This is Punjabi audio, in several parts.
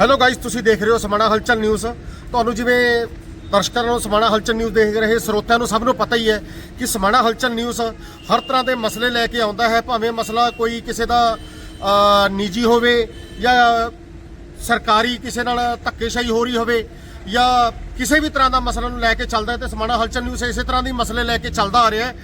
ਹੈਲੋ ਗਾਇਸ ਤੁਸੀਂ ਦੇਖ ਰਹੇ ਹੋ ਸਮਾਣਾ ਹਲਚਲ ਨਿਊਜ਼ ਤੁਹਾਨੂੰ ਜਿਵੇਂ ਦਰਸ਼ਕਾਂ ਨੂੰ ਸਮਾਣਾ ਹਲਚਲ ਨਿਊਜ਼ ਦੇਖ ਰਹੇ ਸਰੋਤਿਆਂ ਨੂੰ ਸਭ ਨੂੰ ਪਤਾ ਹੀ ਹੈ ਕਿ ਸਮਾਣਾ ਹਲਚਲ ਨਿਊਜ਼ ਹਰ ਤਰ੍ਹਾਂ ਦੇ ਮਸਲੇ ਲੈ ਕੇ ਆਉਂਦਾ ਹੈ, ਭਾਵੇਂ ਮਸਲਾ ਕੋਈ ਕਿਸੇ ਦਾ ਨਿੱਜੀ ਹੋਵੇ ਜਾਂ ਸਰਕਾਰੀ ਕਿਸੇ ਨਾਲ ਧੱਕੇਸ਼ਾਹੀ ਹੋ ਰਹੀ ਹੋਵੇ ਜਾਂ ਕਿਸੇ ਵੀ ਤਰ੍ਹਾਂ ਦਾ ਮਸਲਾ ਨੂੰ ਲੈ ਕੇ ਚੱਲਦਾ ਹੈ ਤੇ ਸਮਾਣਾ ਹਲਚਲ ਨਿਊਜ਼ ਇਸੇ ਤਰ੍ਹਾਂ ਦੀ ਮਸਲੇ ਲੈ ਕੇ ਚੱਲਦਾ ਆ ਰਿਹਾ ਹੈ।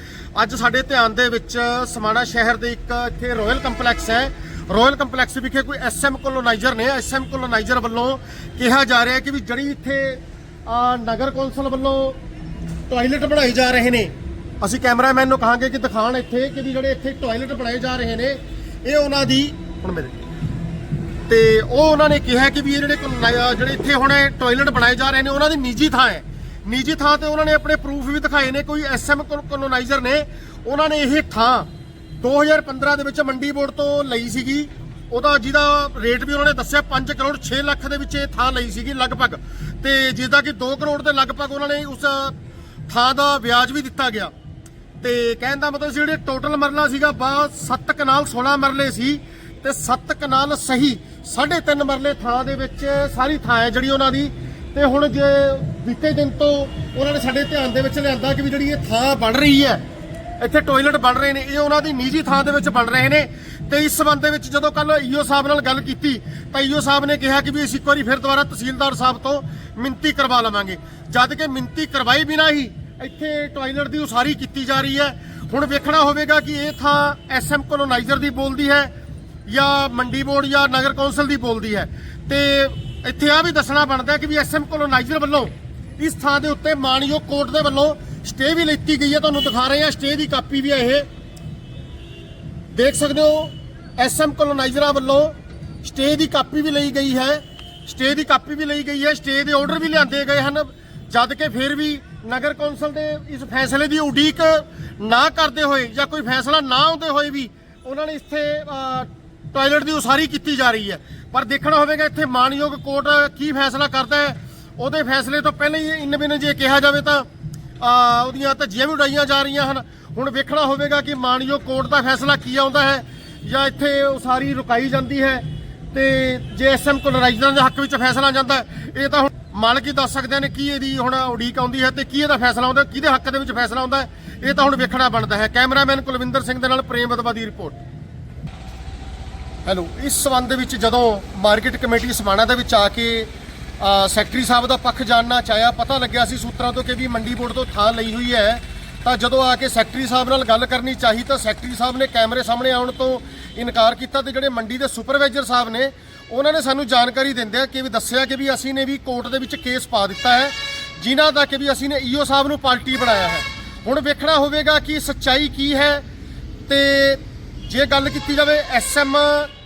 ਅੱਜ ਸਾਡੇ ਧਿਆਨ ਦੇ ਵਿੱਚ ਸਮਾਣਾ ਸ਼ਹਿਰ ਦੇ ਇੱਕ ਇੱਥੇ ਰਾਇਲ ਕੰਪਲੈਕਸ ਹੈ। ਰਾਇਲ ਕੰਪਲੈਕਸ ਵਿਖੇ ਕੋਈ ਐਸਐਮ ਕੋਲੋਨਾਈਜ਼ਰ ਨੇ। ਐਸਐਮ ਕੋਲੋਨਾਈਜ਼ਰ ਵੱਲੋਂ ਕਿਹਾ ਜਾ ਰਿਹਾ ਕਿ ਵੀ ਜਿਹੜੀ ਇੱਥੇ ਨਗਰ ਕੌਂਸਲ ਵੱਲੋਂ ਟਾਇਲਟ ਬਣਾਏ ਜਾ ਰਹੇ ਨੇ। ਅਸੀਂ ਕੈਮਰਾਮੈਨ ਨੂੰ ਕਹਾਂਗੇ ਕਿ ਦਿਖਾਣ ਇੱਥੇ ਕਿ ਵੀ ਜਿਹੜੇ ਇੱਥੇ ਟਾਇਲਟ ਬਣਾਏ ਜਾ ਰਹੇ ਨੇ, ਇਹ ਉਹਨਾਂ ਦੀ ਹੁਣ ਮੇਰੇ ਤੇ ਉਹ ਉਹਨਾਂ ਨੇ ਕਿਹਾ ਕਿ ਵੀ ਇਹ ਜਿਹੜੇ ਕੋਲ- ਜਿਹੜੇ ਇੱਥੇ ਹੁਣ ਟਾਇਲਟ ਬਣਾਏ ਜਾ ਰਹੇ ਨੇ, ਉਹਨਾਂ ਦੀ ਨਿੱਜੀ ਥਾਂ ਹੈ। ਨਿੱਜੀ ਥਾਂ ਤੇ ਉਹਨਾਂ ਨੇ ਆਪਣੇ ਪ੍ਰੂਫ ਵੀ ਦਿਖਾਏ ਨੇ, ਕੋਈ ਐਸਐਮ ਕੋਲੋਨਾਈਜ਼ਰ ਨੇ। ਉਹਨਾਂ ਨੇ ਇਹ ਥਾਂ 2015 ਦੇ ਵਿੱਚ ਮੰਡੀ ਬੋਰਡ ਤੋਂ ਲਈ ਸੀਗੀ। ਉਹਦਾ ਜਿਹਦਾ ਰੇਟ ਵੀ ਉਹਨਾਂ ਨੇ ਦੱਸਿਆ 5 ਕਰੋੜ 6 ਲੱਖ ਦੇ ਵਿੱਚ ਇਹ ਥਾਂ ਲਈ ਸੀਗੀ ਲਗਭਗ। ਤੇ ਜਿਹਦਾ ਕਿ 2 ਕਰੋੜ ਦੇ ਲਗਭਗ ਉਹਨਾਂ ਨੇ ਉਸ ਥਾਂ ਦਾ ਵਿਆਜ ਵੀ ਦਿੱਤਾ ਗਿਆ। ਤੇ ਕਹਿਣ ਦਾ ਮਤਲਬ ਸੀ ਜਿਹੜੇ ਟੋਟਲ ਮਰਲਾ ਸੀਗਾ ਬਾ 7 ਕਨਾਲ 16 ਮਰਲੇ ਸੀ ਤੇ 7 ਕਨਾਲ ਸਹੀ 3.5 ਮਰਲੇ ਥਾਂ ਦੇ ਵਿੱਚ ਸਾਰੀ ਥਾਂ ਹੈ ਜਿਹੜੀ ਉਹਨਾਂ ਦੀ। ਤੇ ਹੁਣ ਜੇ ਬੀਤੇ ਦਿਨ ਤੋਂ ਉਹਨਾਂ ਨੇ ਸਾਡੇ ਧਿਆਨ ਦੇ ਵਿੱਚ ਲਿਆਂਦਾ ਕਿ ਵੀ ਜਿਹੜੀ ਇਹ ਥਾਂ ਬਣ ਰਹੀ ਹੈ ਇੱਥੇ ਟਾਇਲਟ ਬਣ ਰਹੇ ਨੇ, ਇਹ ਉਹਨਾਂ ਦੀ ਨਿੱਜੀ ਥਾਂ ਦੇ ਵਿੱਚ ਬਣ ਰਹੇ ਨੇ। ਤੇ ਇਸ ਸਬੰਧ ਦੇ ਵਿੱਚ ਜਦੋਂ ਕੱਲ ਈਓ ਸਾਹਿਬ ਨਾਲ ਗੱਲ ਕੀਤੀ, ਤਾਂ ਈਓ ਸਾਹਿਬ ਨੇ ਕਿਹਾ ਕਿ ਵੀ ਅਸੀਂ ਇੱਕ ਵਾਰੀ ਫਿਰ ਦੁਬਾਰਾ ਤਹਿਸੀਲਦਾਰ ਸਾਹਿਬ ਤੋਂ ਮਿੰਤੀ ਕਰਵਾ ਲਵਾਂਗੇ। ਜਦ ਕਿ ਮਿੰਤੀ ਕਰਵਾਈ ਬਿਨਾ ਹੀ ਇੱਥੇ ਟਾਇਲਟ ਦੀ ਉਸਾਰੀ ਕੀਤੀ ਜਾ ਰਹੀ ਹੈ। ਹੁਣ ਵੇਖਣਾ ਹੋਵੇਗਾ ਕਿ ਇਹ ਥਾਂ ਐਸਐਮ ਕੋਲੋਨਾਈਜ਼ਰ ਦੀ ਬੋਲਦੀ ਹੈ ਜਾਂ ਮੰਡੀ ਬੋਰਡ ਜਾਂ ਨਗਰ ਕੌਂਸਲ ਦੀ ਬੋਲਦੀ ਹੈ। ਤੇ ਇੱਥੇ ਆ ਵੀ ਦੱਸਣਾ ਬਣਦਾ ਕਿ ਵੀ ਐਸਐਮ ਕੋਲੋਨਾਈਜ਼ਰ ਵੱਲੋਂ ਇਸ ਥਾਂ ਦੇ ਉੱਤੇ ਮਾਨਯੋਗ ਕੋਰਟ ਦੇ ਵੱਲੋਂ ਸਟੇ ਵੀ ਲਿੱਤੀ ਗਈ ਹੈ ਤੁਹਾਨੂੰ ਦਿਖਾ ਰਹੇ ਹਾਂ ਸਟੇ ਦੀ ਕਾਪੀ ਵੀ ਹੈ ਇਹ। ਦੇਖ ਸਕਦੇ ਹੋ ਐਸਐਮ ਕੋਲੋਨਾਈਜ਼ਰਾਂ ਵੱਲੋਂ ਸਟੇ ਦੀ ਕਾਪੀ ਵੀ ਲਈ ਗਈ ਹੈ। ਸਟੇ ਦੀ ਕਾਪੀ ਵੀ ਲਈ ਗਈ ਹੈ ਸਟੇ ਦੇ ਆਰਡਰ ਵੀ ਲਿਆਂਦੇ ਗਏ ਹਨ। ਜਦ ਕਿ ਫਿਰ ਵੀ ਨਗਰ ਕੌਂਸਲ ਦੇ ਇਸ ਫੈਸਲੇ ਦੀ ਉਡੀਕ ਨਾ ਕਰਦੇ ਹੋਏ ਜਾਂ ਕੋਈ ਫੈਸਲਾ ਨਾ ਆਉਂਦੇ ਹੋਏ ਵੀ ਉਹਨਾਂ ਨੇ ਇੱਥੇ ਅਹ, ਟਾਇਲਟ ਦੀ ਉਸਾਰੀ ਕੀਤੀ ਜਾ ਰਹੀ ਹੈ। ਪਰ ਦੇਖਣਾ ਹੋਵੇਗਾ ਇੱਥੇ ਮਾਨਯੋਗ ਕੋਰਟ ਕੀ ਫੈਸਲਾ ਕਰਦਾ ਹੈ। ਉਹਦੇ ਫੈਸਲੇ ਤੋਂ ਪਹਿਲਾਂ ਹੀ ਇਨ ਬਿਨ ਜੇ ਕਿਹਾ ਜਾਵੇ ਤਾਂ ਉਹਦੀਆਂ ਧੱਜੀਆਂ ਵੀ ਉਡਾਈਆਂ ਜਾ ਰਹੀਆਂ ਹਨ। ਹੁਣ ਵੇਖਣਾ ਹੋਵੇਗਾ ਕਿ ਮਾਨਯੋਗ ਕੋਰਟ ਦਾ ਫੈਸਲਾ ਕੀ ਆਉਂਦਾ ਹੈ, ਜਾਂ ਇੱਥੇ ਉਸਾਰੀ ਰੁਕਾਈ ਜਾਂਦੀ ਹੈ, ਤੇ ਜੇ ਐਸਐਮ ਕੋਲਰਾਈਜ਼ਰਾਂ ਦੇ ਹੱਕ ਵਿੱਚ ਫੈਸਲਾ ਜਾਂਦਾ ਇਹ ਤਾਂ ਹੁਣ ਮਾਲਕ ਹੀ ਦੱਸ ਸਕਦੇ ਨੇ ਕੀ ਇਹਦੀ ਹੁਣ ਉਡੀਕ ਆਉਂਦੀ ਹੈ ਤੇ ਕੀ ਇਹਦਾ ਫੈਸਲਾ ਆਉਂਦਾ, ਕਿਹਦੇ ਹੱਕ ਦੇ ਵਿੱਚ ਫੈਸਲਾ ਆਉਂਦਾ ਇਹ ਤਾਂ ਹੁਣ ਵੇਖਣਾ ਬਣਦਾ ਹੈ। ਕੈਮਰਾਮੈਨ ਕੁਲਵਿੰਦਰ ਸਿੰਘ ਦੇ ਨਾਲ ਪ੍ਰੇਮ ਬਦਵਾ ਦੀ ਰਿਪੋਰਟ। ਹੈਲੋ, ਇਸ ਸਬੰਧ ਵਿੱਚ ਜਦੋਂ ਮਾਰਕੀਟ ਕਮੇਟੀ ਸਮਾਣਾ ਦੇ ਵਿੱਚ ਆ ਕੇ ਸੈਕਟਰੀ ਸਾਹਿਬ ਦਾ ਪੱਖ ਜਾਣਨਾ ਚਾਹਿਆ। ਪਤਾ ਲੱਗਿਆ ਸੀ ਸੂਤਰਾਂ ਤੋਂ ਕਿ ਵੀ ਮੰਡੀ ਬੋਰਡ ਤੋਂ ਥਾਂ ਲਈ ਹੋਈ ਹੈ। ਤਾਂ ਜਦੋਂ ਆ ਕੇ ਸੈਕਟਰੀ ਸਾਹਿਬ ਨਾਲ ਗੱਲ ਕਰਨੀ ਚਾਹੀ ਤਾਂ ਸੈਕਟਰੀ ਸਾਹਿਬ ਨੇ ਕੈਮਰੇ ਸਾਹਮਣੇ ਆਉਣ ਤੋਂ ਇਨਕਾਰ ਕੀਤਾ ਤੇ ਜਿਹੜੇ ਮੰਡੀ ਦੇ ਸੁਪਰਵਾਈਜ਼ਰ ਸਾਹਿਬ ਨੇ, ਉਹਨਾਂ ਨੇ ਸਾਨੂੰ ਜਾਣਕਾਰੀ ਦਿੰਦਿਆਂ ਕਿ ਵੀ ਦੱਸਿਆ ਕਿ ਵੀ ਅਸੀਂ ਨੇ ਵੀ ਕੋਰਟ ਦੇ ਵਿੱਚ ਕੇਸ ਪਾ ਦਿੱਤਾ ਹੈ, ਜਿਨ੍ਹਾਂ ਦਾ ਕਿ ਵੀ ਅਸੀਂ ਨੇ ਈਓ ਸਾਹਿਬ ਨੂੰ ਪਾਰਟੀ ਬਣਾਇਆ ਹੈ। ਹੁਣ ਵੇਖਣਾ ਹੋਵੇਗਾ ਕਿ ਸੱਚਾਈ ਕੀ ਹੈ ਤੇ ਜੇ ਗੱਲ ਕੀਤੀ ਜਾਵੇ ਐਸਐਮ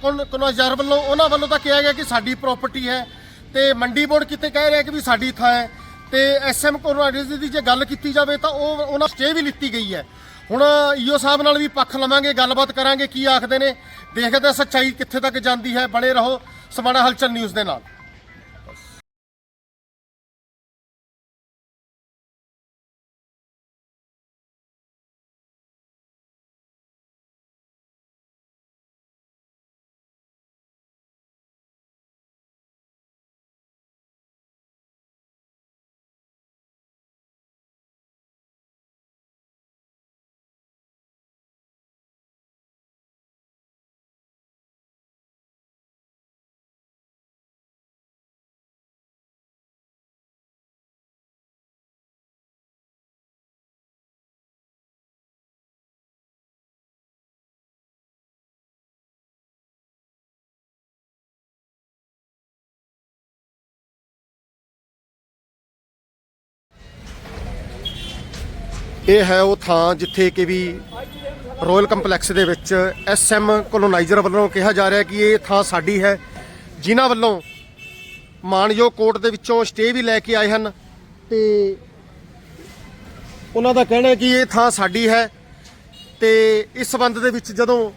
ਕੋਨੋਜਰ ਵੱਲੋਂ, ਉਹਨਾਂ ਵੱਲੋਂ ਤਾਂ ਕਿਹਾ ਗਿਆ ਕਿ ਸਾਡੀ ਪ੍ਰਾਪਰਟੀ ਹੈ। ਤੇ ਮੰਡੀ ਬੋਰਡ ਕਿਤੇ ਕਹਿ ਰਿਹਾ ਕਿ ਵੀ ਸਾਡੀ ਥਾਂ ਹੈ ਤੇ ਐਸਐਮ ਕੋਨੋਜਰ ਦੀ ਜੇ ਗੱਲ ਕੀਤੀ ਜਾਵੇ ਤਾਂ ਉਹ ਉਹਨਾਂ ਸਟੇ ਵੀ ਲਿੱਤੀ ਗਈ ਹੈ। ਹੁਣ ਈਓ ਸਾਹਿਬ ਨਾਲ ਵੀ ਪੱਖ ਲਵਾਂਗੇ, ਗੱਲਬਾਤ ਕਰਾਂਗੇ ਕੀ ਆਖਦੇ ਨੇ। ਦੇਖਦੇ ਸੱਚਾਈ ਕਿੱਥੇ ਤੱਕ ਜਾਂਦੀ ਹੈ। ਬਣੇ ਰਹੋ ਸਮਾਣਾ ਹਲਚਲ ਨਿਊਜ਼ ਦੇ ਨਾਲ। ਇਹ ਹੈ ਉਹ ਥਾਂ ਜਿੱਥੇ ਕਿ ਵੀ ਰਾਇਲ ਕੰਪਲੈਕਸ ਦੇ ਵਿੱਚ ਐਸਐਮ ਕੋਲੋਨਾਈਜ਼ਰ ਵੱਲੋਂ ਕਿਹਾ ਜਾ ਰਿਹਾ ਕਿ ਇਹ ਥਾਂ ਸਾਡੀ ਹੈ। ਜਿਨ੍ਹਾਂ ਵੱਲੋਂ ਮਾਨਯੋਗ ਕੋਰਟ ਦੇ ਵਿੱਚੋਂ ਸਟੇ ਵੀ ਲੈ ਕੇ ਆਏ ਹਨ ਤੇ ਉਹਨਾਂ ਦਾ ਕਹਿਣਾ ਹੈ ਕਿ ਇਹ ਥਾਂ ਸਾਡੀ ਹੈ ਤੇ ਇਸ ਸਬੰਧ ਦੇ ਵਿੱਚ ਜਦੋਂ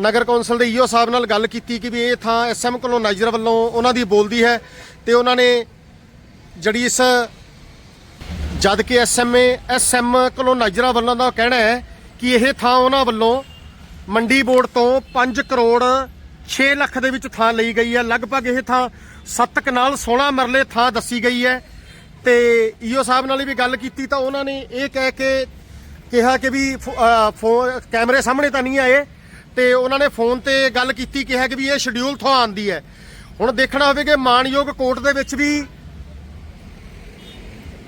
ਨਗਰ ਕੌਂਸਲ ਦੇ ਈਓ ਸਾਹਿਬ ਨਾਲ ਗੱਲ ਕੀਤੀ ਕਿ ਵੀ ਇਹ ਥਾਂ ਐਸਐਮ ਕੋਲੋਨਾਈਜ਼ਰ ਵੱਲੋਂ ਉਹਨਾਂ ਦੀ ਬੋਲਦੀ ਹੈ ਤੇ ਉਹਨਾਂ ਨੇ ਜਿਹੜੀ ਇਸ ਜਦ ਕਿ ਐਸਐਮਏ ਐਸਐਮ ਕਲੋਨਾਈਜਰਾ ਵੱਲੋਂ ਦਾ ਕਹਿਣਾ ਹੈ ਕਿ ਇਹ ਥਾਂ ਉਹਨਾਂ ਵੱਲੋਂ ਮੰਡੀ ਬੋਰਡ ਤੋਂ 5 ਕਰੋੜ 6 ਲੱਖ ਦੇ ਵਿੱਚ ਥਾਂ ਲਈ ਗਈ ਹੈ। ਲਗਭਗ ਇਹ ਥਾਂ ਸੱਤ ਕਨਾਲ 16 ਮਰਲੇ ਥਾਂ ਦੱਸੀ ਗਈ ਹੈ। ਤੇ ਈਓ ਸਾਹਿਬ ਨਾਲ ਵੀ ਗੱਲ ਕੀਤੀ ਤਾਂ ਉਹਨਾਂ ਨੇ ਇਹ ਕਹਿ ਕੇ ਕਿਹਾ ਕਿ ਵੀ ਫੋ- ਅਹ ਕੈਮਰੇ ਸਾਹਮਣੇ ਤਾਂ ਨਹੀਂ ਆਏ। ਤੇ ਉਹਨਾਂ ਨੇ ਫੋਨ ਤੇ ਗੱਲ ਕੀਤੀ, ਕਿਹਾ ਕਿ ਵੀ ਇਹ ਸ਼ਡਿਊਲ ਤੋਂ ਆਂਦੀ ਹੈ। ਹੁਣ ਦੇਖਣਾ ਹੋਵੇ ਕਿ ਮਾਨਯੋਗ ਕੋਰਟ ਦੇ ਵਿੱਚ ਵੀ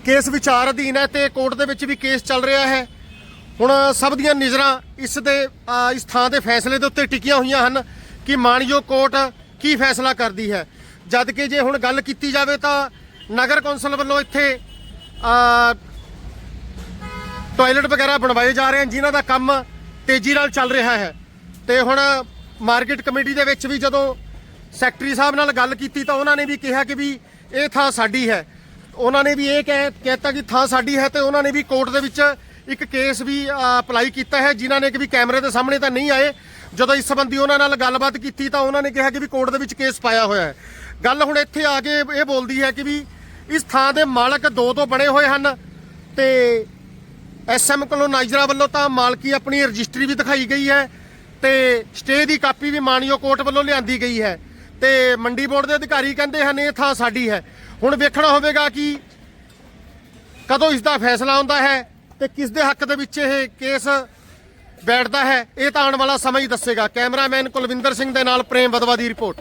ਕੇਸ ਵਿਚਾਰ ਅਧੀਨ ਹੈ ਤੇ ਕੋਰਟ ਦੇ ਵਿੱਚ ਵੀ ਕੇਸ ਚੱਲ ਰਿਹਾ ਹੈ। ਹੁਣ ਸਭ ਦੀਆਂ ਨਜ਼ਰਾਂ ਇਸ ਦੇ ਇਸ ਥਾਂ ਦੇ ਫੈਸਲੇ ਦੇ ਉੱਤੇ ਟਿਕੀਆਂ ਹੋਈਆਂ ਹਨ ਕਿ ਮਾਨਯੋਗ ਕੋਰਟ ਕੀ ਫੈਸਲਾ ਕਰਦੀ ਹੈ। ਜਦ ਕਿ ਜੇ ਹੁਣ ਗੱਲ ਕੀਤੀ ਜਾਵੇ ਤਾਂ ਨਗਰ ਕੌਂਸਲ ਵੱਲੋਂ ਇੱਥੇ ਅਹ ਟਾਇਲਟ ਵਗੈਰਾ ਬਣਵਾਏ ਜਾ ਰਹੇ ਹਨ, ਜਿਨ੍ਹਾਂ ਦਾ ਕੰਮ ਤੇਜ਼ੀ ਨਾਲ ਚੱਲ ਰਿਹਾ ਹੈ। ਤੇ ਹੁਣ ਮਾਰਕੀਟ ਕਮੇਟੀ ਦੇ ਵਿੱਚ ਵੀ ਜਦੋਂ ਸੈਕਟਰੀ ਸਾਹਿਬ ਨਾਲ ਗੱਲ ਕੀਤੀ ਤਾਂ ਉਹਨਾਂ ਨੇ ਵੀ ਕਿਹਾ ਕਿ ਵੀ ਇਹ ਥਾਂ ਸਾਡੀ ਹੈ। ਉਹਨਾਂ ਨੇ ਵੀ ਇਹ ਕਹਿ ਕਹਿਤਾ ਕਿ ਥਾਂ ਸਾਡੀ ਹੈ ਤੇ ਉਹਨਾਂ ਨੇ ਵੀ ਕੋਰਟ ਦੇ ਵਿੱਚ ਇੱਕ ਕੇਸ ਵੀ ਅਪਲਾਈ ਕੀਤਾ ਹੈ। ਜਿਨ੍ਹਾਂ ਨੇ ਕਿ ਵੀ ਕੈਮਰੇ ਦੇ ਸਾਹਮਣੇ ਤਾਂ ਨਹੀਂ ਆਏ। ਜਦੋਂ ਇਸ ਸੰਬੰਧੀ ਉਹਨਾਂ ਨਾਲ ਗੱਲਬਾਤ ਕੀਤੀ ਤਾਂ ਉਹਨਾਂ ਨੇ ਕਿਹਾ ਕਿ ਵੀ ਕੋਰਟ ਦੇ ਵਿੱਚ ਕੇਸ ਪਾਇਆ ਹੋਇਆ ਹੈ। ਗੱਲ ਹੁਣ ਇੱਥੇ ਆ ਕੇ ਇਹ ਬੋਲਦੀ ਹੈ ਕਿ ਵੀ ਇਸ ਥਾਂ ਦੇ ਮਾਲਕ ਦੋ ਤੋਂ ਬਣੇ ਹੋਏ ਹਨ ਤੇ ਐਸਐਮ ਕਲੋਨਾਈਜ਼ਰਾਂ ਵੱਲੋਂ ਤਾਂ ਮਾਲਕੀ ਆਪਣੀ ਰਜਿਸਟਰੀ ਵੀ ਦਿਖਾਈ ਗਈ ਹੈ ਤੇ ਸਟੇ ਦੀ ਕਾਪੀ ਵੀ ਮਾਨਯੋਗ ਕੋਰਟ ਵੱਲੋਂ ਲਿਆਂਦੀ ਗਈ ਹੈ। ਤੇ ਮੰਡੀ ਬੋਰਡ ਦੇ ਅਧਿਕਾਰੀ ਕਹਿੰਦੇ ਹਨ ਇਹ ਥਾਂ ਸਾਡੀ ਹੈ। ਹੁਣ ਵੇਖਣਾ ਹੋਵੇਗਾ ਕਿ ਕਦੋਂ ਇਸ ਦਾ ਫੈਸਲਾ ਆਉਂਦਾ ਹੈ ਤੇ ਕਿਸ ਦੇ ਹੱਕ ਦੇ ਵਿੱਚ ਇਹ ਕੇਸ ਬੈਠਦਾ ਹੈ, ਇਹ ਤਾਂ ਆਉਣ ਵਾਲਾ ਸਮਾਂ ਹੀ ਦੱਸੇਗਾ। ਕੈਮਰਾਮੈਨ ਕੁਲਵਿੰਦਰ ਸਿੰਘ ਦੇ ਨਾਲ ਪ੍ਰੇਮ ਬਦਵਾ ਦੀ ਰਿਪੋਰਟ।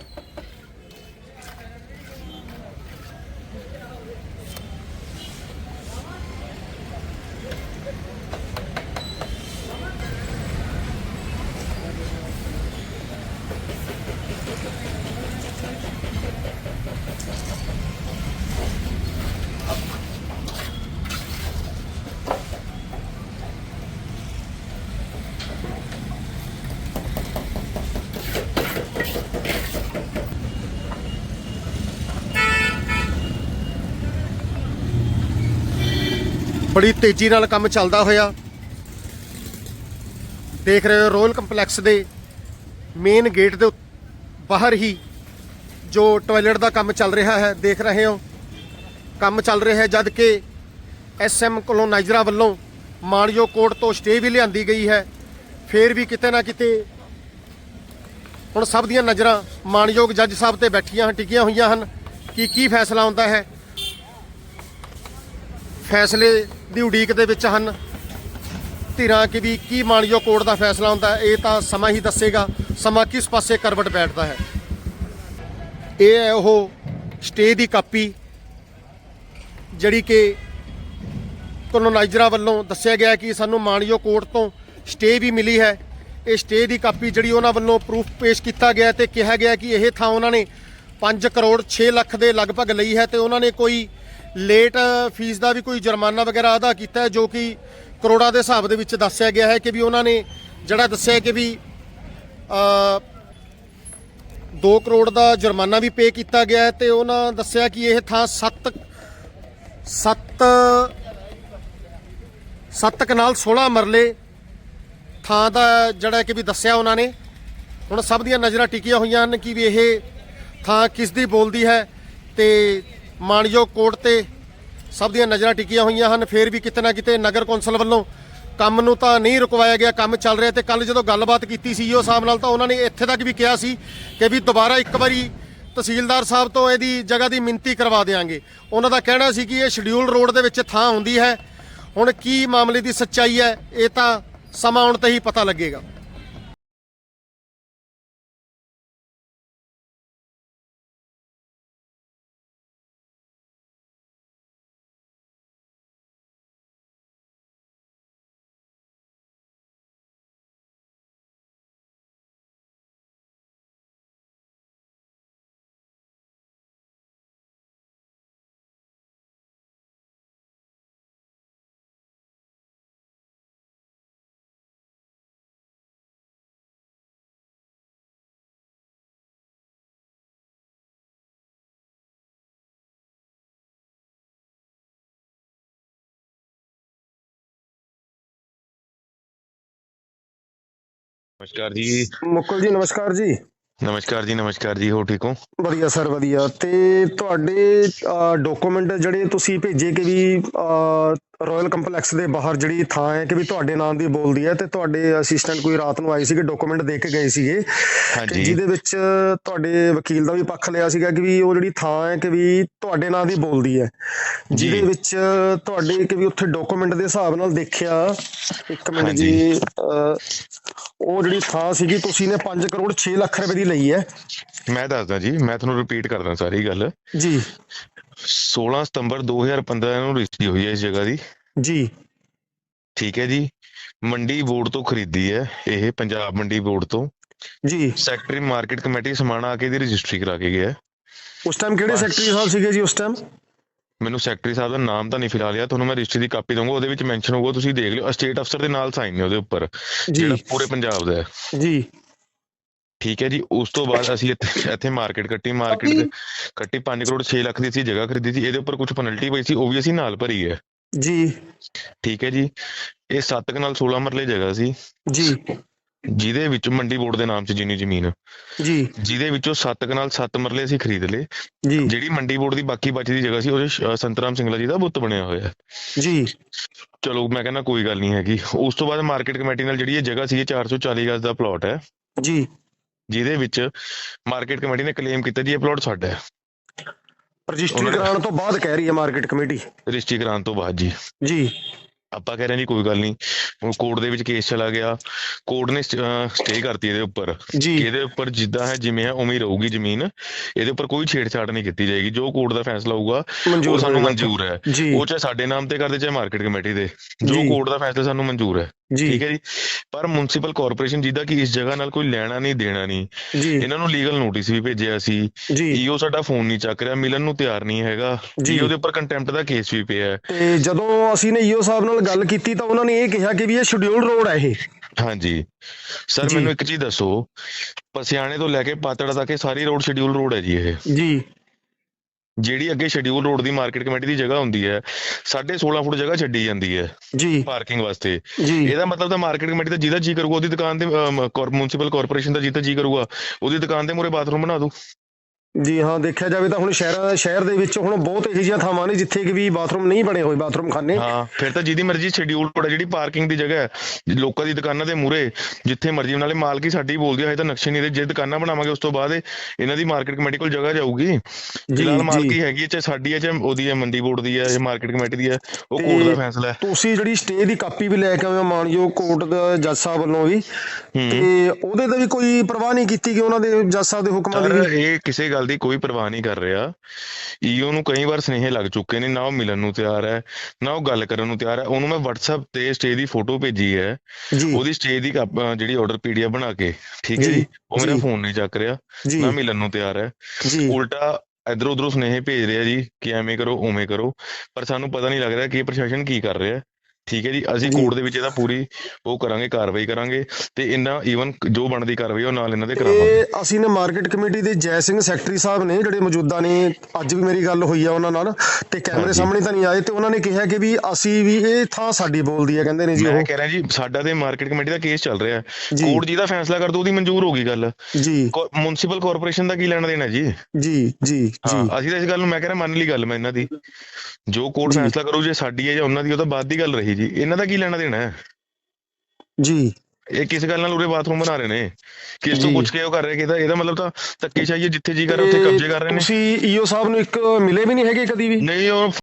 ਬੜੀ ਤੇਜ਼ੀ ਨਾਲ ਕੰਮ ਚੱਲਦਾ ਹੋਇਆ। ਦੇਖ ਰਹੇ ਹੋ ਰੋਇਲ ਕੰਪਲੈਕਸ ਦੇ ਮੇਨ ਗੇਟ ਦੇ ਉੱਤ- ਬਾਹਰ ਹੀ ਜੋ ਟਾਇਲਟ ਦਾ ਕੰਮ ਚੱਲ ਰਿਹਾ ਹੈ, ਦੇਖ ਰਹੇ ਹੋ। ਕੰਮ ਚੱਲ ਰਿਹਾ ਹੈ ਜਦ ਕਿ ਐਸਐਮ ਕਲੋਨਾਈਜ਼ਰਾਂ ਵੱਲੋਂ ਮਾਨਯੋਗ ਕੋਰਟ ਤੋਂ ਸਟੇ ਵੀ ਲਿਆਂਦੀ ਗਈ ਹੈ। ਫੇਰ ਵੀ ਕਿਤੇ ਨਾ ਕਿਤੇ ਹੁਣ ਸਭ ਦੀਆਂ ਨਜ਼ਰਾਂ ਮਾਨਯੋਗ ਜੱਜ ਸਾਹਿਬ ਤੇ ਬੈਠੀਆਂ ਹਨ, ਟਿਕੀਆਂ ਹੋਈਆਂ ਹਨ ਕਿ ਕੀ ਫੈਸਲਾ ਹੁੰਦਾ ਹੈ। ਫੈਸਲੇ ਦੀ ਉਡੀਕ ਦੇ ਵਿੱਚ ਹਨ। ਧਿਰਾਂ ਕਿ ਵੀ ਕੀ ਮਾਨਯੋਗ ਕੋਰਟ ਦਾ ਫੈਸਲਾ ਹੁੰਦਾ ਇਹ ਤਾਂ ਸਮਾਂ ਹੀ ਦੱਸੇਗਾ। ਸਮਾਂ ਕਿਸ ਪਾਸੇ ਕਰਵਟ ਬੈਠਦਾ ਹੈ? ਇਹ ਹੈ ਉਹ ਸਟੇ ਦੀ ਕਾਪੀ, ਜਿਹੜੀ ਕਿ ਕਲੋਨਾਈਜ਼ਰਾਂ ਵੱਲੋਂ ਦੱਸਿਆ ਗਿਆ ਕਿ ਸਾਨੂੰ ਮਾਨਯੋਗ ਕੋਰਟ ਤੋਂ ਸਟੇ ਵੀ ਮਿਲੀ ਹੈ। ਇਹ ਸਟੇ ਦੀ ਕਾਪੀ ਜਿਹੜੀ ਉਹਨਾਂ ਵੱਲੋਂ ਪ੍ਰੂਫ ਪੇਸ਼ ਕੀਤਾ ਗਿਆ ਤੇ ਕਿਹਾ ਗਿਆ ਕਿ ਇਹ ਥਾਂ ਉਹਨਾਂ ਨੇ 5 ਕਰੋੜ 6 ਲੱਖ ਦੇ ਲਗਭਗ ਲਈ ਹੈ ਤੇ ਉਹਨਾਂ ਨੇ ਕੋਈ ਲੇਟ ਫੀਸ ਦਾ ਵੀ ਕੋਈ ਜੁਰਮਾਨਾ ਵਗੈਰਾ ਅਦਾ ਕੀਤਾ ਜੋ ਕਿ ਕਰੋੜਾਂ ਦੇ ਹਿਸਾਬ ਦੇ ਵਿੱਚ ਦੱਸਿਆ ਗਿਆ ਹੈ ਕਿ ਵੀ ਉਹਨਾਂ ਨੇ ਜਿਹੜਾ ਦੱਸਿਆ ਕਿ ਵੀ, ਅ 2 ਕਰੋੜ ਦਾ ਜੁਰਮਾਨਾ ਵੀ ਪੇ ਕੀਤਾ ਗਿਆ ਹੈ ਤੇ ਉਹਨਾਂ ਦੱਸਿਆ ਕਿ ਇਹ ਥਾਂ 7 7 7 ਕਨਾਲ 16 ਮਰਲੇ ਥਾਂ ਦਾ ਜਿਹੜਾ ਕਿ ਵੀ ਦੱਸਿਆ ਉਹਨਾਂ ਨੇ। ਹੁਣ ਸਭ ਦੀਆਂ ਨਜ਼ਰਾਂ ਟਿਕੀਆਂ ਹੋਈਆਂ ਹਨ ਕਿ ਵੀ ਇਹ ਥਾਂ ਕਿਸ ਦੀ ਬੋਲਦੀ ਹੈ ਤੇ ਮਾਨਯੋਗ ਕੋਰਟ ਤੇ ਸਭ ਦੀਆਂ ਨਜ਼ਰਾਂ ਟਿਕੀਆਂ ਹੋਈਆਂ ਹਨ। ਫੇਰ ਵੀ ਕਿਤੇ ਨਾ ਕਿਤੇ ਨਗਰ ਕੌਂਸਲ ਵੱਲੋਂ ਕੰਮ ਨੂੰ ਤਾਂ ਨਹੀਂ ਰੁਕਵਾਇਆ ਗਿਆ, ਕੰਮ ਚੱਲ ਰਿਹਾ ਤੇ ਕੱਲ ਜਦੋਂ ਗੱਲਬਾਤ ਕੀਤੀ ਸੀ ਈਓ ਸਾਹਿਬ ਨਾਲ ਤਾਂ ਉਹਨਾਂ ਨੇ ਇੱਥੇ ਤੱਕ ਵੀ ਕਿਹਾ ਸੀ ਕਿ ਵੀ ਦੁਬਾਰਾ ਇੱਕ ਵਾਰੀ ਤਹਿਸੀਲਦਾਰ ਸਾਹਿਬ ਤੋਂ ਇਹਦੀ ਜਗ੍ਹਾ ਦੀ ਮਿੰਤੀ ਕਰਵਾ ਦੇਵਾਂਗੇ ਉਹਨਾਂ ਦਾ ਕਹਿਣਾ ਸੀ ਕਿ ਇਹ ਸ਼ਡਿਊਲ ਰੋਡ ਦੇ ਵਿੱਚ ਥਾਂ ਹੁੰਦੀ ਹੈ। ਹੁਣ ਕੀ ਮਾਮਲੇ ਦੀ ਸੱਚਾਈ ਹੈ, ਇਹ ਤਾਂ ਸਮਾਂ ਆਉਣ ਤੇ ਹੀ ਪਤਾ ਲੱਗੇਗਾ। ਨਮਸਕਾਰ ਜੀ। ਮੁਕੁਲ ਜੀ ਨਮਸਕਾਰ ਜੀ। ਨਮਸਕਾਰ ਜੀ ਨਮਸਕਾਰ ਜੀ ਹੋ ਠੀਕ ਹੋ? ਵਧੀਆ ਸਰ ਵਧੀਆ। ਤੇ ਤੁਹਾਡੇ ਡਾਕੂਮੈਂਟ ਜਿਹੜੇ ਤੁਸੀਂ ਭੇਜੇ ਕਿ ਵੀ ਰਾਇਲ ਕੰਪਲੈਕਸ ਦੇ ਬਾਹਰ ਜਿਹੜੀ ਥਾਂ ਹੈ ਕਿ ਵੀ ਤੁਹਾਡੇ ਨਾਮ ਦੀ ਬੋਲਦੀ ਹੈ ਤੇ ਤੁਹਾਡੇ ਅਸਿਸਟੈਂਟ ਕੋਈ ਰਾਤ ਨੂੰ ਆਏ ਸੀਗੇ ਡਾਕੂਮੈਂਟ ਦੇ ਕੇ ਗਏ ਸੀਗੇ। ਕਿ ਹਾਂਜੀ। ਜਿਹਦੇ ਵਿੱਚ ਤੁਹਾਡੇ ਵਕੀਲ ਦਾ ਵੀ ਪੱਖ ਲਿਆ ਸੀਗਾ ਕਿ ਵੀ ਉਹ ਜਿਹੜੀ ਥਾਂ ਹੈ ਕਿ ਵੀ ਤੁਹਾਡੇ ਨਾਂ ਦੀ ਬੋਲਦੀ ਹੈ। ਜਿਹਦੇ। ਵਿੱਚ ਤੁਹਾਡੇ ਕਿ ਵੀ ਉੱਥੇ ਡਾਕੂਮੈਂਟ ਦੇ ਹਿਸਾਬ ਨਾਲ ਦੇਖਿਆ ਇੱਕ ਮਿੰਟ। ਜੀ ਉਹ ਜਿਹੜੀ ਥਾਂ ਸੀਗੀ ਤੁਸੀਂ ਨੇ 5 ਕਰੋੜ 6 ਲੱਖ ਰੁਪਏ ਦੀ ਲਈ ਹੈ। ਮੈਂ ਦੱਸਦਾ ਜੀ ਮੈਂ ਤੁਹਾਨੂੰ ਰਿਪੀਟ ਕਰਦਾ ਸਾਰੀ ਗੱਲ। ਜੀ। 16 ਸਤੰਬਰ 2015 ਨੂੰ ਰਜਿਸਟਰੀ ਹੋਈ ਹੈ ਇਸ ਜਗ੍ਹਾ ਦੀ। ਜੀ। ਠੀਕ ਹੈ ਜੀ। ਮੰਡੀ ਬੋਰਡ ਤੋਂ ਖਰੀਦੀ ਹੈ ਇਹ ਪੰਜਾਬ ਮੰਡੀ ਬੋਰਡ ਤੋਂ। ਜੀ। ਸੈਕਟਰੀ ਮਾਰਕੀਟ ਕਮੇਟੀ ਸਮਾਣਾ ਆ ਕੇ ਦੀ ਰਜਿਸਟਰੀ ਕਰਾ ਕੇ ਗਿਆ। ਉਸ ਟਾਈਮ ਕਿਹੜੇ। ਸੈਕਟਰੀ ਸਾਹਿਬ ਸੀਗੇ ਜੀ ਉਸ ਟਾਈਮ ਮੈਨੂੰ ਸੈਕਟਰੀ ਸਾਹਿਬ ਦਾ ਨਾਮ ਤਾਂ ਨਹੀਂ ਫਿਲਹਾਲ ਯਾਦ ਤੁਹਾਨੂੰ ਮੈਂ ਰਜਿਸਟਰੀ ਦੀ ਕਾਪੀ ਦਊਂਗਾ ਉਹਦੇ ਵਿੱਚ ਮੈਂਸ਼ਨ ਹੋਊਗਾ ਤੁਸੀਂ ਦੇਖ ਲਿਓ ਸਟੇਟ ਅਫਸਰ ਦੇ ਨਾਲ ਸਾਈਨ ਨੇ ਉਹਦੇ ਉੱਪਰ ਜਿਹੜਾ ਪੂਰੇ ਪੰਜਾਬ ਦਾ ਹੈ। ਜੀ। ਠੀਕ ਹੈ ਜੀ ਉਸ ਤੋਂ ਬਾਅਦ ਅਸੀਂ ਇੱਥੇ ਮਾਰਕੀਟ ਕੱਟੀ ਮਾਰਕੀਟ ਕੱਟੀ 5 ਕਰੋੜ 6 ਲੱਖ ਦੀ ਅਸੀਂ ਜਗ੍ਹਾ ਖਰੀਦੀ ਸੀ ਇਹਦੇ ਉੱਪਰ ਕੁਝ ਪੈਨਲਟੀ ਪਈ ਸੀ ਉਹ ਵੀ ਅਸੀਂ ਨਾਲ ਭਰੀ ਹੈ। ਜੀ। ਠੀਕ ਹੈ ਜੀ ਇਹ 7 ਕਨਾਲ 16 ਮਰਲੇ ਜਗ੍ਹਾ ਸੀ। ਜੀ। ਜਿਹਦੇ ਵਿੱਚ ਮੰਡੀ ਬੋਰਡ ਦੇ ਨਾਮ 'ਚ ਜਿੰਨੀ ਜ਼ਮੀਨ। ਜੀ। ਜਿਹਦੇ ਵਿੱਚੋਂ 7 ਕਨਾਲ 7 ਮਰਲੇ ਅਸੀਂ ਖਰੀਦ ਲਏ। ਜੀ। ਜਿਹੜੀ ਮੰਡੀ ਬੋਰਡ ਦੀ ਬਾਕੀ ਬਚਦੀ ਜਗ੍ਹਾ ਸੀ ਉਹਦੇ ਸੰਤਰਾਮ ਸਿੰਘਲਾ ਜੀ ਦਾ ਬੁੱਤ ਬਣਿਆ ਹੋਇਆ। ਜੀ। ਚਲੋ ਮੈਂ ਕਹਿੰਦਾ ਕੋਈ ਗੱਲ ਨਹੀਂ ਹੈਗੀ। ਉਸ ਤੋਂ ਬਾਅਦ ਮਾਰਕੀਟ ਕਮੇਟੀ ਨਾਲ ਜਿਹੜੀ ਇਹ ਜਗ੍ਹਾ ਸੀ ਇਹ 440 ਗਜ਼ ਦਾ ਪਲਾਟ ਹੈ। ਜੀ। ਜਿਹਦੇ ਵਿੱਚ ਮਾਰਕੀਟ ਕਮੇਟੀ ਨੇ ਕਲੇਮ ਕੀਤਾ ਜੀ ਇਹ ਪਲਾਟ ਸਾਡਾ ਹੈ। ਰਜਿਸਟਰੀ ਕਰਾਉਣ ਤੋਂ ਬਾਅਦ ਕਹਿ ਰਹੀ ਹੈ ਮਾਰਕੀਟ ਕਮੇਟੀ ਰਜਿਸਟਰੀ ਕਰਾਉਣ ਤੋਂ ਬਾਅਦ ਜੀ। ਜੀ। ਆਪਾਂ ਕਹਿ ਰਹੇ ਹਾਂ ਜੀ ਕੋਈ ਗੱਲ ਨਹੀਂ ਹੁਣ ਕੋਰਟ ਦੇ ਵਿੱਚ ਕੇਸ ਚਲਾ ਗਿਆ। ਕੋਰਟ ਨੇ ਸਟੇ ਕਰਤੀ ਇਹਦੇ ਉੱਪਰ। ਇਹਦੇ ਉੱਪਰ ਜਿੱਦਾਂ ਹੈ ਜਿਵੇਂ ਹੈ ਉਵੇਂ ਹੀ ਰਹੂਗੀ ਜ਼ਮੀਨ। ਇਹਦੇ ਉੱਪਰ ਕੋਈ ਛੇੜਛਾੜ ਨਹੀਂ ਕੀਤੀ ਜਾਏਗੀ। ਜੋ ਕੋਰਟ ਦਾ ਫੈਸਲਾ ਹੋਊਗਾ ਉਹ ਸਾਨੂੰ। ਮਨਜ਼ੂਰ ਹੈ। ਉਹ ਚਾਹੇ ਸਾਡੇ ਨਾਮ ਤੇ ਕਰਦੇ ਚਾਹੇ ਮਾਰਕੀਟ ਕਮੇਟੀ ਦੇ। ਜੀ। ਕੋਰਟ ਦਾ ਫੈਸਲਾ ਸਾਨੂੰ ਮਨਜ਼ੂਰ ਹੈ। ਜੀ। ਠੀਕ ਹੈ ਜੀ। ਪਰ ਮਿਊਨਿਸਪਲ ਕਾਰਪੋਰੇਸ਼ਨ ਜਿਹਦਾ ਕਿ ਇਸ ਜਗ੍ਹਾ ਨਾਲ ਕੋਈ ਲੈਣਾ ਨਹੀਂ ਦੇਣਾ ਨਹੀਂ। ਇਹਨਾਂ ਨੂੰ ਲੀਗਲ ਨੋਟਿਸ ਵੀ ਭੇਜਿਆ ਸੀ ਜੀ। ਈਓ ਸਾਡਾ ਫੋਨ ਨਹੀਂ ਚੱਕ ਰਿਹਾ ਮਿਲਣ ਨੂੰ ਤਿਆਰ ਨਹੀਂ ਹੈਗਾ। ਜੀ। ਈਓ ਦੇ ਉੱਪਰ ਕੰਟੈਂਪਟ ਦਾ ਕੇਸ ਵੀ ਪਿਆ ਹੈ। ਤੇ ਜਦੋਂ ਅਸੀਂ ਨੇ ਈਓ ਸਾਹਿਬ ਨਾਲ ਗੱਲ ਕੀਤੀ ਤਾਂ ਉਹਨਾਂ ਨੇ ਇਹ ਕਿਹਾ ਕਿ ਵੀ ਇਹ ਸ਼ਡਿਊਲ ਰੋਡ ਹੈ ਇਹ। ਹਾਂਜੀ। ਸਰ। ਮੈਨੂੰ ਇੱਕ ਚੀਜ਼ ਦੱਸੋ। ਪਸਿਆਣੇ ਤੋਂ ਲੈ ਕੇ ਪਾਤੜ ਤੱਕ ਇਹ ਸਾਰੀ ਰੋਡ ਸ਼ਡਿਊਲ ਰੋਡ ਹੈ ਜੀ ਇਹ। ਜੀ। ਜਿਹੜੀ ਅੱਗੇ ਸ਼ਡਿਊਲ ਰੋਡ ਦੀ ਮਾਰਕੀਟ ਕਮੇਟੀ ਦੀ ਜਗ੍ਹਾ ਹੁੰਦੀ ਹੈ 16.5 ਫੁੱਟ ਜਗ੍ਹਾ ਛੱਡੀ ਜਾਂਦੀ ਹੈ ਜੀ। ਪਾਰਕਿੰਗ ਵਾਸਤੇ। ਜੀ। ਇਹਦਾ ਮਤਲਬ ਤਾਂ ਮਾਰਕੀਟ ਕਮੇਟੀ ਦਾ ਜਿਹਦਾ ਜੀ ਕਰੂਗਾ ਉਹਦੀ ਦੁਕਾਨ ਤੇ ਮਿਊਨਿਸਪਲ ਕਾਰਪੋਰੇਸ਼ਨ ਦਾ ਜਿਹਦਾ ਜੀ ਕਰੂਗਾ ਉਹਦੀ ਦੁਕਾਨ ਦੇ ਮੂਰੇ ਬਾਥਰੂਮ ਬਣਾ ਦੂ ਜੀ ਹਾਂ ਦੇਖਿਆ ਜਾਵੇ ਤਾਂ ਹੁਣ ਸ਼ਹਿਰਾਂ ਸ਼ਹਿਰ ਦੇ ਵਿੱਚ ਹੁਣ ਬਹੁਤ ਇਹੋ ਜਿਹੀਆਂ ਥਾਵਾਂ ਨੇ ਜਿੱਥੇ ਕਿ ਵੀ ਬਾਥਰੂਮ ਨਹੀਂ ਬਣੇ ਹੋਏ ਬਾਥਰੂਮ ਖਾਨੇ ਹਾਂ ਫਿਰ ਤਾਂ ਜਿਹਦੀ ਮਰਜ਼ੀ ਸ਼ਡਿਊਲ ਰੋਡ ਹੈ ਜਿਹੜੀ ਪਾਰਕਿੰਗ ਦੀ ਜਗ੍ਹਾ ਹੈ ਲੋਕਾਂ ਦੀ ਦੁਕਾਨਾਂ ਦੇ ਮੂਰੇ ਜਿੱਥੇ ਮਰਜ਼ੀ ਨਾਲੇ ਮਾਲਕੀ ਸਾਡੀ ਬੋਲਦੀ ਹੈ ਤਾਂ ਨਕਸ਼ੇ ਨਹੀਂ ਦੇ ਜੇ ਦੁਕਾਨਾਂ ਬਣਾਵਾਂਗੇ ਉਸ ਤੋਂ ਬਾਅਦ ਇਹ- ਇਹਨਾਂ ਦੀ ਮਾਰਕੀਟ ਕਮੇਟੀ ਕੋਲ ਜਗ੍ਹਾ ਜਾਊਗੀ ਫਿਲਹਾਲ ਜੀ। ਮਾਲਕੀ ਹੈਗੀ ਚਾਹੇ ਸਾਡੀ ਹੈ ਚਾਹੇ ਉਹਦੀ ਹੈ ਮੰਡੀ ਬੋਰਡ ਦੀ ਹੈ ਜਾਂ ਮਾਰਕੀਟ ਕਮੇਟੀ ਦੀ ਹੈ ਉਹ ਕੋਰਟ ਦਾ ਫੈਸਲਾ ਹੈ ਤੁਸੀਂ ਜਿਹੜੀ ਸਟੇ ਦੀ ਕਾਪੀ ਵੀ ਲੈ ਕੇ ਆਏ ਹੋ ਮਾਨਯੋਗ ਕੋਰਟ ਦਾ ਜੱਜ ਸਾਹਿਬ ਵੱਲੋਂ ਵੀ। ਤੇ ਉਹਦੇ ਤੇ ਵੀ ਕੋਈ ਪਰਵਾਹ ਨਹੀਂ ਕੀਤੀ ਕਿ ਉਹਨਾਂ ਦੇ ਜੱਜ ਸਾਹਿਬ ਦੇ ਹੁਕਮਾਂ ਦੀ ਇਹ ਕਿਸੇ ਗੱਲ ਦੀ ਕੋਈ ਪਰਵਾਹ ਨਹੀਂ ਕਰ ਰਿਹਾ। ਈਓ ਨੂੰ ਕਈ ਵਾਰ ਸੁਨੇਹੇ ਲੱਗ ਚੁੱਕੇ ਨੇ ਨਾ ਉਹ ਮਿਲਣ ਨੂੰ ਤਿਆਰ ਹੈ ਨਾ ਉਹ ਗੱਲ ਕਰਨ ਨੂੰ ਤਿਆਰ ਹੈ। ਉਹਨੂੰ ਮੈਂ WhatsApp ਤੇ ਸਟੇ ਦੀ ਫੋਟੋ ਭੇਜੀ ਹੈ। ਉਹਦੀ ਸਟੇ ਦੀ ਜਿਹੜੀ ਆਰਡਰ ਪੀਡੀਐਫ ਬਣਾ ਕੇ ਠੀਕ ਹੈ ਜੀ, ਉਹ ਮੇਰਾ। ਫੋਨ ਨਹੀਂ ਚੱਕ ਰਿਹਾ ਨਾ ਮਿਲਣ ਨੂੰ ਤਿਆਰ ਹੈ। ਉਲਟਾ ਇਧਰ ਉਧਰੋਂ ਸੁਨੇਹੇ ਭੇਜ ਰਿਹਾ ਜੀ ਕਿ ਐਵੇਂ ਕਰੋ ਉਵੇਂ ਕਰੋ। ਪਰ ਸਾਨੂੰ ਪਤਾ ਨਹੀਂ ਲੱਗ ਰਿਹਾ ਕਿ ਪ੍ਰਸ਼ਾਸਨ ਕੀ ਕਰ ਰਿਹਾ ਹੈ। ਠੀਕ ਹੈ ਜੀ ਅਸੀਂ। ਕੋਰਟ ਦੇ ਵਿੱਚ ਇਹਦਾ ਪੂਰੀ ਉਹ ਕਰਾਂਗੇ ਕਾਰਵਾਈ ਕਰਾਂਗੇ ਤੇ ਇਹਨਾਂ ਈਵਨ ਜੋ ਬਣਦੀ ਕਾਰਵਾਈ ਉਹ ਨਾਲ ਇਹਨਾਂ ਦੇ ਕਰਾਵਾਂਗੇ। ਅਸੀਂ ਨੇ ਮਾਰਕੀਟ ਕਮੇਟੀ ਦੇ ਜੈ ਸਿੰਘ ਸੈਕਟਰੀ ਸਾਹਿਬ ਨੇ ਜਿਹੜੇ ਮੌਜੂਦਾ ਨੇ ਅੱਜ ਵੀ ਮੇਰੀ ਗੱਲ ਹੋਈ ਆ ਉਹਨਾਂ ਨਾਲ ਤੇ ਕੈਮਰੇ। ਸਾਹਮਣੇ ਤਾਂ ਨਹੀਂ ਆਏ ਤੇ ਉਹਨਾਂ ਨੇ ਕਿਹਾ ਕਿ ਵੀ ਅਸੀਂ ਵੀ ਇਹ ਥਾਂ ਸਾਡੀ ਬੋਲਦੀ ਹੈ ਕਹਿੰਦੇ ਨੇ ਜੀ ਮੈਂ ਉਹ। ਕਹਿ ਰਿਹਾ ਜੀ ਸਾਡਾ ਤੇ ਮਾਰਕੀਟ ਕਮੇਟੀ ਦਾ ਕੇਸ ਚੱਲ ਰਿਹਾ। ਹੈ ਜੀ। ਕੋਰਟ ਜਿਹਦਾ ਫੈਸਲਾ ਕਰ ਦੋ ਉਹਦੀ ਮਨਜ਼ੂਰ ਹੋ ਗਈ ਗੱਲ। ਜੀ। ਮਿਊਨਿਸਪਲ ਕਾਰਪੋਰੇਸ਼ਨ ਦਾ ਕੀ ਲੈਣਾ ਦੇਣਾ ਜੀ? ਜੀ ਜੀ ਜੀ। ਅਸੀਂ ਤਾਂ ਇਸ ਗੱਲ ਨੂੰ ਮੈਂ ਕਹਿ ਰਿਹਾ ਮੰਨ ਲਈ ਗੱਲ ਮੈਂ ਇਹਨਾਂ ਦੀ। ਜੋ ਕੋਰਟ। ਫੈਸਲਾ ਕਰੂ ਜੇ ਸਾਡੀ ਹੈ ਜਾਂ ਉਹਨਾਂ ਦੀ ਉਹ ਤਾਂ ਬਾਅਦ ਦੀ ਗੱਲ ਰਹੀ ਜੀ। ਇਹਨਾਂ ਦਾ ਕੀ ਲੈਣਾ ਦੇਣਾ ਹੈ? ਜੀ। ਇਹ ਕਿਸ ਗੱਲ ਨਾਲ ਉਰੇ ਬਾਥਰੂਮ ਬਣਾ ਰਹੇ ਨੇ? ਕਿਸ ਤੋਂ। ਪੁੱਛ ਕੇ ਉਹ ਕਰ ਰਹੇ ਕਿ ਇਹਦਾ ਮਤਲਬ ਤਾਂ ਧੱਕੇ ਚਾਹੀਏ ਜਿੱਥੇ ਜੀ ਕਰ ਰਹੇ ਉੱਥੇ ਕਬਜ਼ੇ ਕਰ ਰਹੇ ਨੇ। ਤੁਸੀਂ ਈਓ ਸਾਹਿਬ ਨੂੰ ਇੱਕ ਮਿਲੇ ਵੀ ਨਹੀਂ ਹੈਗੇ ਕਦੀ ਵੀ? ਨਹੀਂ ਉਹ